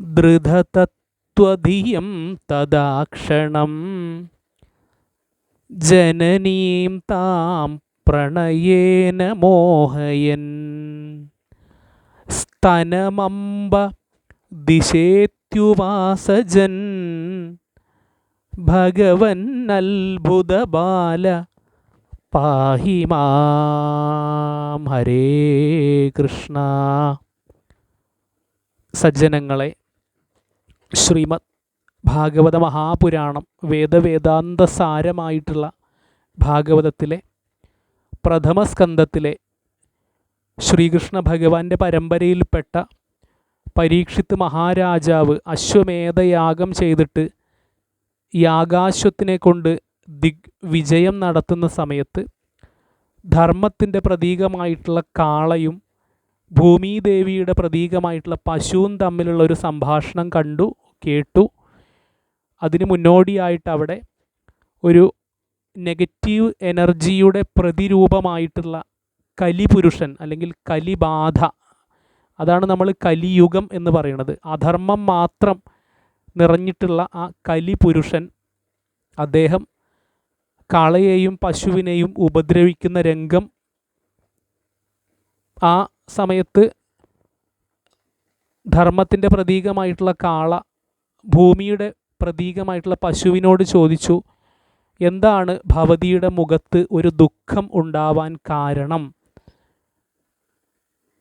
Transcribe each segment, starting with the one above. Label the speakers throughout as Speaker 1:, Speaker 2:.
Speaker 1: ധൃതതത്വധിയം തദാക്ഷണം. ജനനീം താം പ്രണയേന മോഹയൻ. സ്തനമംബ ദിശേത്യുവാസജൻ. ഭഗവൻ അത്ഭുതബാല പാഹി മാം. ഹരേ കൃഷ്ണ. സജ്ജനങ്ങളെ ശ്രീമദ് ഭാഗവത മഹാപുരാണം വേദവേദാന്ത സാരമായിട്ടുള്ള ഭാഗവതത്തിലെ പ്രഥമ സ്കന്ധത്തിലെ ശ്രീകൃഷ്ണ ഭഗവാന്റെ പരമ്പരയിൽപ്പെട്ട പരീക്ഷിത്ത് മഹാരാജാവ് അശ്വമേധയാഗം ചെയ്തിട്ട് യാഗാശ്വത്തിനെ കൊണ്ട് ദിഗ് വിജയം നടത്തുന്ന സമയത്ത് ധർമ്മത്തിന്റെ പ്രതീകമായിട്ടുള്ള കാളയും ഭൂമിദേവിയുടെ പ്രതീകമായിട്ടുള്ള പശുവും തമ്മിലുള്ള ഒരു സംഭാഷണം കണ്ടു. കേട്ടു. അതിന് മുന്നോടിയായിട്ട് അവിടെ ഒരു നെഗറ്റീവ് എനർജിയുടെ പ്രതിരൂപമായിട്ടുള്ള കലിപുരുഷൻ അല്ലെങ്കിൽ കലിബാധ. അതാണ് നമ്മൾ കലിയുഗം എന്ന് പറയുന്നത് അധർമ്മം മാത്രം നിറഞ്ഞിട്ടുള്ള ആ കലിപുരുഷൻ അദ്ദേഹം കാളയെയും പശുവിനെയും ഉപദ്രവിക്കുന്ന രംഗം ആ സമയത്ത് ധർമ്മത്തിന്റെ പ്രതീകമായിട്ടുള്ള കാള ഭൂമിയുടെ പ്രതീകമായിട്ടുള്ള പശുവിനോട് ചോദിച്ചു എന്താണ് ഭവതിയുടെ മുഖത്ത് ഒരു ദുഃഖം ഉണ്ടാവാൻ കാരണം?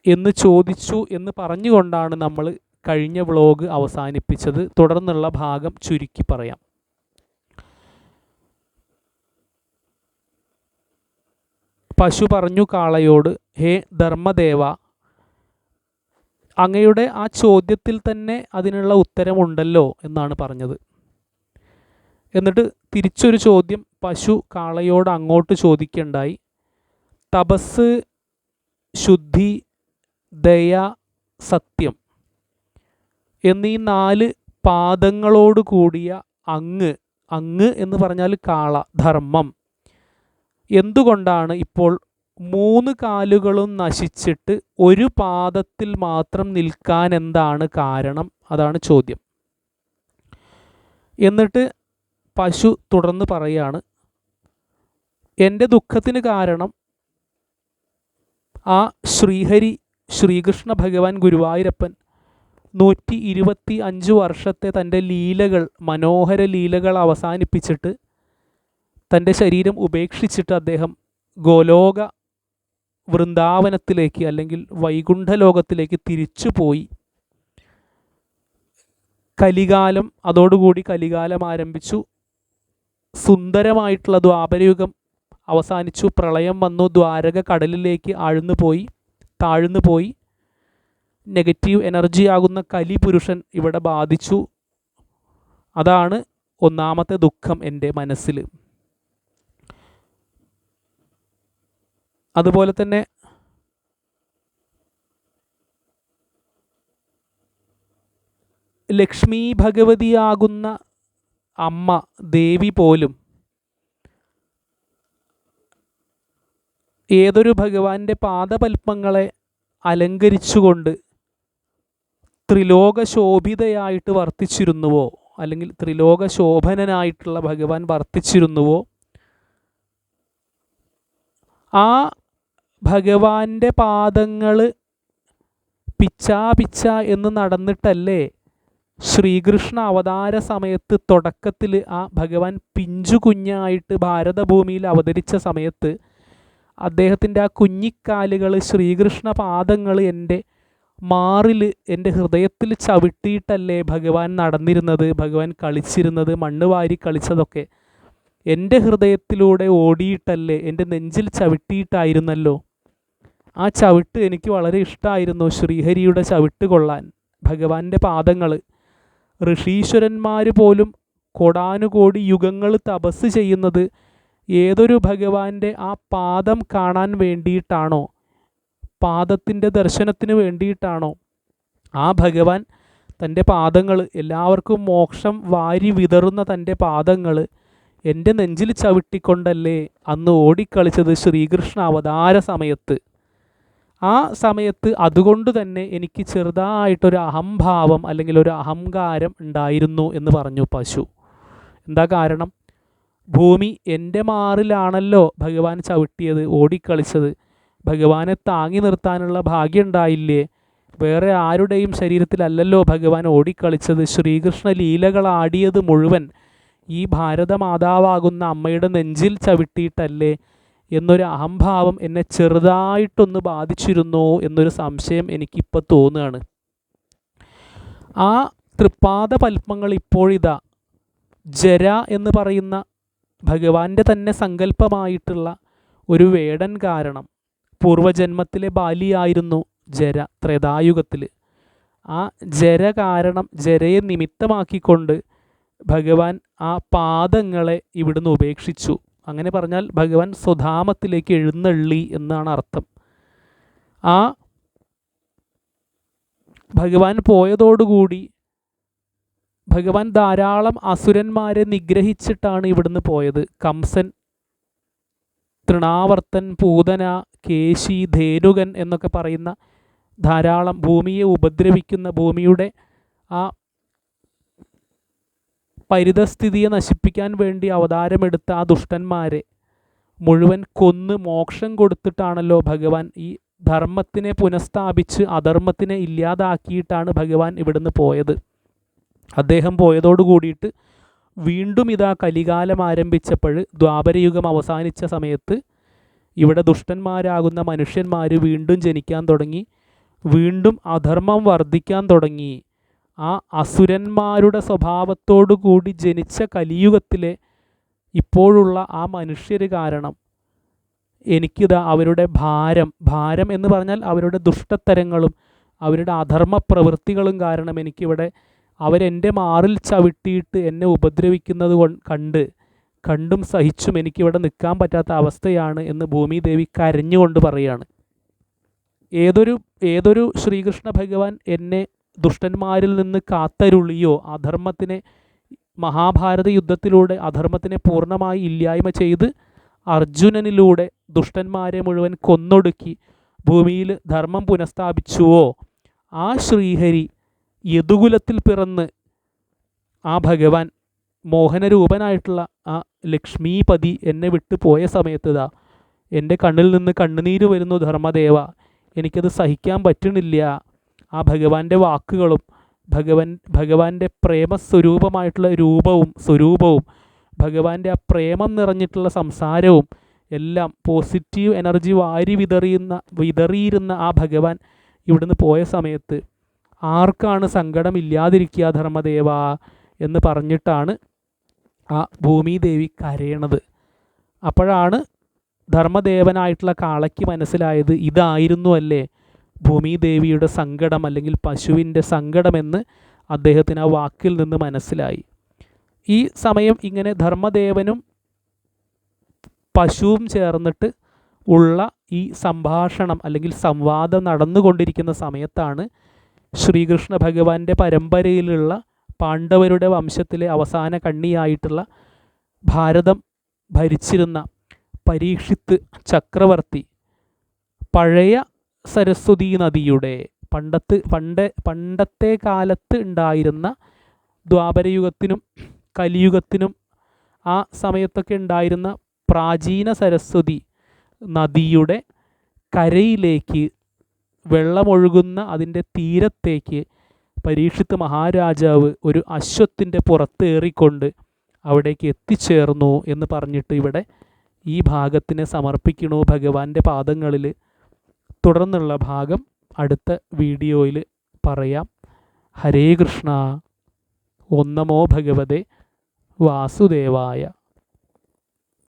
Speaker 1: എന്ന് ചോദിച്ചു എന്ന് പറഞ്ഞുകൊണ്ടാണ് നമ്മൾ കഴിഞ്ഞ വ്ലോഗ് അവസാനിപ്പിച്ചത്. തുടർന്നുള്ള ഭാഗം ചുരുക്കി പറയാം. പശു പറഞ്ഞു കാളയോട് ഹേ ധർമ്മദേവ അങ്ങയുടെ ആ ചോദ്യത്തിൽ തന്നെ അതിനുള്ള ഉത്തരമുണ്ടല്ലോ എന്നാണ് പറഞ്ഞത്. എന്നിട്ട് തിരിച്ചൊരു ചോദ്യം പശു കാളയോട് അങ്ങോട്ട് ചോദിക്കുകയുണ്ടായി തപസ് ശുദ്ധി ദയ സത്യം എന്നീ നാല് പാദങ്ങളോട് കൂടിയ അങ്ങ് അങ്ങ് എന്ന് പറഞ്ഞാൽ കാള ധർമ്മം. എന്തുകൊണ്ടാണ് ഇപ്പോൾ മൂന്ന് കാലുകളും നശിച്ചിട്ട് ഒരു പാദത്തിൽ മാത്രം നിൽക്കാൻ എന്താണ് കാരണം? അതാണ് ചോദ്യം. എന്നിട്ട് പശു തുടർന്ന് പറയാണ് എന്റെ ദുഃഖത്തിന് കാരണം ആ ശ്രീഹരി ശ്രീകൃഷ്ണ ഭഗവാൻ ഗുരുവായൂരപ്പൻ നൂറ്റി ഇരുപത്തി അഞ്ച് വർഷത്തെ തന്റെ ലീലകൾ മനോഹര ലീലകൾ അവസാനിപ്പിച്ചിട്ട് തന്റെ ശരീരം ഉപേക്ഷിച്ചിട്ട് അദ്ദേഹം ഗോലോക വൃന്ദാവനത്തിലേക്ക് അല്ലെങ്കിൽ വൈകുണ്ഠലോകത്തിലേക്ക് തിരിച്ചു പോയി കലികാലം അതോടുകൂടി കലികാലം ആരംഭിച്ചു. സുന്ദരമായിട്ടുള്ള ദ്വാപരയുഗം അവസാനിച്ചു. പ്രളയം വന്നു. ദ്വാരക കടലിലേക്ക് ആഴ്ന്നു പോയി താഴ്ന്നു പോയി നെഗറ്റീവ് എനർജി ആകുന്ന കലി പുരുഷൻ ഇവിടെ ബാധിച്ചു. അതാണ് ഒന്നാമത്തെ ദുഃഖം എന്റെ മനസ്സിൽ. അതുപോലെ തന്നെ ലക്ഷ്മി ഭഗവതിയാകുന്ന അമ്മ ദേവി പോലും ഏതൊരു ഭഗവാന്റെ പാദപൽപ്പങ്ങളെ അലങ്കരിച്ചുകൊണ്ട് ത്രിലോകശോഭിതയായിട്ട് വർത്തിച്ചിരുന്നുവോ? അല്ലെങ്കിൽ ത്രിലോക ശോഭനനായിട്ടുള്ള ഭഗവാൻ വർത്തിച്ചിരുന്നുവോ? ആ ഭഗവാന്റെ പാദങ്ങൾ പിച്ചാ പിച്ച എന്ന് നടന്നിട്ടല്ലേ ശ്രീകൃഷ്ണ അവതാര സമയത്ത് തുടക്കത്തിൽ ആ ഭഗവാൻ പിഞ്ചു കുഞ്ഞായിട്ട് ഭാരതഭൂമിയിൽ അവതരിച്ച സമയത്ത് അദ്ദേഹത്തിന്റെ ആ കുഞ്ഞിക്കാലുകൾ ശ്രീകൃഷ്ണ പാദങ്ങൾ എന്റെ മാറിൽ എന്റെ ഹൃദയത്തിൽ ചവിട്ടിയിട്ടല്ലേ ഭഗവാൻ നടന്നിരുന്നത് ഭഗവാൻ കളിച്ചിരുന്നത് മണ്ണ് വാരി കളിച്ചതൊക്കെ എന്റെ ഹൃദയത്തിലൂടെ ഓടിയിട്ടല്ലേ എന്റെ നെഞ്ചിൽ ചവിട്ടിയിട്ടായിരുന്നല്ലോ? ആ ചവിട്ട് എനിക്ക് വളരെ ഇഷ്ടമായിരുന്നു ശ്രീഹരിയുടെ ചവിട്ട് കൊള്ളാൻ. ഭഗവാന്റെ പാദങ്ങൾ ഋഷീശ്വരന്മാർ പോലും കോടാനുകോടി യുഗങ്ങൾ തപസ് ചെയ്യുന്നത് ഏതൊരു ഭഗവാന്റെ ആ പാദം കാണാൻ വേണ്ടിയിട്ടാണോ? പാദത്തിന്റെ ദർശനത്തിന് വേണ്ടിയിട്ടാണോ? ആ ഭഗവാൻ തന്റെ പാദങ്ങൾ എല്ലാവർക്കും മോക്ഷം വാരി വിതറുന്ന തന്റെ പാദങ്ങൾ എന്റെ നെഞ്ചിൽ ചവിട്ടിക്കൊണ്ടല്ലേ അന്ന് ഓടിക്കളിച്ചത് ശ്രീകൃഷ്ണ അവതാര സമയത്ത്. ആ സമയത്ത് അതുകൊണ്ട് തന്നെ എനിക്ക് ചെറുതായിട്ടൊരു അഹംഭാവം അല്ലെങ്കിൽ ഒരു അഹങ്കാരം ഉണ്ടായിരുന്നു എന്ന് പറഞ്ഞു പശു. എന്താ കാരണം? ഭൂമി എന്റെ മാറിലാണല്ലോ ഭഗവാൻ ചവിട്ടിയത് ഓടിക്കളിച്ചത്. ഭഗവാനെ താങ്ങി നിർത്താനുള്ള ഭാഗ്യം ഉണ്ടായില്ലേ? വേറെ ആരുടെയും ശരീരത്തിലല്ലല്ലോ ഭഗവാൻ ഓടിക്കളിച്ചത്. ശ്രീകൃഷ്ണ ലീലകളാടിയത് മുഴുവൻ ഈ ഭാരതമാതാവാകുന്ന അമ്മയുടെ നെഞ്ചിൽ ചവിട്ടിയിട്ടല്ലേ? എന്നൊരു അഹംഭാവം എന്നെ ചെറുതായിട്ടൊന്ന് ബാധിച്ചിരുന്നോ എന്നൊരു സംശയം എനിക്കിപ്പോൾ തോന്നുകയാണ്. ആ തൃപ്പാദ പത്മങ്ങൾ ഇപ്പോഴിതാ ജര എന്ന് പറയുന്ന ഭഗവാന്റെ തന്നെ സങ്കല്പമായിട്ടുള്ള ഒരു വേടൻ കാരണം. പൂർവജന്മത്തിലെ ബാലിയായിരുന്നു ജര ത്രേതായുഗത്തിൽ ആ ജര കാരണം ജരയെ നിമിത്തമാക്കിക്കൊണ്ട് ഭഗവാൻ ആ പാദങ്ങളെ ഇവിടുന്ന് ഉപേക്ഷിച്ചു. അങ്ങനെ പറഞ്ഞാൽ ഭഗവാൻ സ്വധാമത്തിലേക്ക് എഴുന്നള്ളി എന്നാണ് അർത്ഥം. ആ ഭഗവാൻ പോയതോടുകൂടി ഭഗവാൻ ധാരാളം അസുരന്മാരെ നിഗ്രഹിച്ചിട്ടാണ് ഇവിടുന്ന് പോയത്. കംസൻ തൃണാവർത്തൻ പൂതന കേശി ധേനുകൻ എന്നൊക്കെ പറയുന്ന ധാരാളം ഭൂമിയെ ഉപദ്രവിക്കുന്ന ഭൂമിയുടെ ആ പരിതസ്ഥിതിയെ നശിപ്പിക്കാൻ വേണ്ടി അവതാരമെടുത്ത ആ ദുഷ്ടന്മാരെ മുഴുവൻ കൊന്ന് മോക്ഷം കൊടുത്തിട്ടാണല്ലോ ഭഗവാൻ ഈ ധർമ്മത്തിനെ പുനഃസ്ഥാപിച്ച് അധർമ്മത്തിനെ ഇല്ലാതാക്കിയിട്ടാണ് ഭഗവാൻ ഇവിടുന്ന് പോയത്. അദ്ദേഹം പോയതോടു കൂടിയിട്ട് വീണ്ടും ഇതാ കലികാലം ആരംഭിച്ചപ്പോൾ ദ്വാപരയുഗം അവസാനിച്ച സമയത്ത് ഇവിടെ ദുഷ്ടന്മാരാകുന്ന മനുഷ്യന്മാർ വീണ്ടും ജനിക്കാൻ തുടങ്ങി വീണ്ടും അധർമ്മം വർദ്ധിക്കാൻ തുടങ്ങി. ആ അസുരന്മാരുടെ സ്വഭാവത്തോടു കൂടി ജനിച്ച കലിയുഗത്തിലെ ഇപ്പോഴുള്ള ആ മനുഷ്യർ കാരണം എനിക്കിത് അവരുടെ ഭാരം ഭാരം എന്ന് പറഞ്ഞാൽ അവരുടെ ദുഷ്ടത്തരങ്ങളും അവരുടെ അധർമ്മ പ്രവൃത്തികളും കാരണം എനിക്കിവിടെ അവരെന്റെ മാറിൽ ചവിട്ടിയിട്ട് എന്നെ ഉപദ്രവിക്കുന്നത് കൊണ്ട് കണ്ട് സഹിച്ചും എനിക്കിവിടെ നിൽക്കാൻ പറ്റാത്ത അവസ്ഥയാണ് എന്ന് ഭൂമിദേവി കരഞ്ഞുകൊണ്ട് പറയുകയാണ് ഏതൊരു ഏതൊരു ശ്രീകൃഷ്ണ ഭഗവാൻ എന്നെ ദുഷ്ടന്മാരിൽ നിന്ന് കാത്തരുളിയോ അധർമ്മത്തിനെ മഹാഭാരത യുദ്ധത്തിലൂടെ അധർമ്മത്തിനെ പൂർണമായി ഇല്ലായ്മ ചെയ്ത് അർജുനനിലൂടെ ദുഷ്ടന്മാരെ മുഴുവൻ കൊന്നൊടുക്കി ഭൂമിയിൽ ധർമ്മം പുനഃസ്ഥാപിച്ചുവോ? ആ ശ്രീഹരി യദുകുലത്തിൽ പിറന്ന് ആ ഭഗവാൻ മോഹനരൂപനായിട്ടുള്ള ആ ലക്ഷ്മീപതി എന്നെ വിട്ടു പോയ സമയത്ത് ഇതാ എന്റെ കണ്ണിൽ നിന്ന് കണ്ണുനീര് വരുന്നു ധർമ്മദേവ. എനിക്കത് സഹിക്കാൻ പറ്റണില്ല. ആ ഭഗവാന്റെ വാക്കുകളും ഭഗവാൻ ഭഗവാന്റെ പ്രേമസ്വരൂപമായിട്ടുള്ള രൂപവും സ്വരൂപവും ഭഗവാന്റെ ആ പ്രേമം നിറഞ്ഞിട്ടുള്ള സംസാരവും എല്ലാം പോസിറ്റീവ് എനർജി വാരി വിതറിയുന്ന വിതറിയിരുന്ന ആ ഭഗവാൻ ഇവിടുന്ന് പോയ സമയത്ത് ആർക്കാണ് സങ്കടം ഇല്ലാതിരിക്കുക ധർമ്മദേവ എന്ന് പറഞ്ഞിട്ടാണ് ആ ഭൂമിദേവി കരയണത്. അപ്പോഴാണ് ധർമ്മദേവനായിട്ടുള്ള കാളയ്ക്ക് മനസ്സിലായത് ഇതായിരുന്നു അല്ലേ? ഭൂമിദേവിയുടെ സങ്കടം അല്ലെങ്കിൽ പശുവിന്റെ സങ്കടമെന്ന് അദ്ദേഹത്തിന് ആ വാക്കിൽ നിന്ന് മനസ്സിലായി. ഈ സമയം ഇങ്ങനെ ധർമ്മദേവനും പശുവും ചേർന്നിട്ട് ഉള്ള ഈ സംഭാഷണം അല്ലെങ്കിൽ സംവാദം നടന്നുകൊണ്ടിരിക്കുന്ന സമയത്താണ് ശ്രീകൃഷ്ണ ഭഗവാന്റെ പരമ്പരയിലുള്ള പാണ്ഡവരുടെ വംശത്തിലെ അവസാന കണ്ണിയായിട്ടുള്ള ഭാരതം ഭരിച്ചിരുന്ന പരീക്ഷിത്ത് ചക്രവർത്തി പഴയ സരസ്വതി നദിയുടെ പണ്ടത്ത് പണ്ട് പണ്ടത്തെ കാലത്ത് ഉണ്ടായിരുന്ന ദ്വാപരയുഗത്തിനും കലിയുഗത്തിനും ആ സമയത്തൊക്കെ ഉണ്ടായിരുന്ന പ്രാചീന സരസ്വതി നദിയുടെ കരയിലേക്ക് വെള്ളമൊഴുകുന്ന അതിന്റെ തീരത്തേക്ക് പരീക്ഷിത്ത് മഹാരാജാവ് ഒരു അശ്വത്തിന്റെ പുറത്തേറിക്കൊണ്ട് അവിടേക്ക് എത്തിച്ചേർന്നു എന്ന് പറഞ്ഞിട്ട് ഇവിടെ ഈ ഭാഗത്തിനെ സമർപ്പിക്കണോ ഭഗവാന്റെ പാദങ്ങളിൽ തുടർന്നുള്ള ഭാഗം അടുത്ത വീഡിയോയിൽ പറയാം. ഹരേ കൃഷ്ണ. ഒന്നമോ ഭഗവതേ. വാസുദേവായ.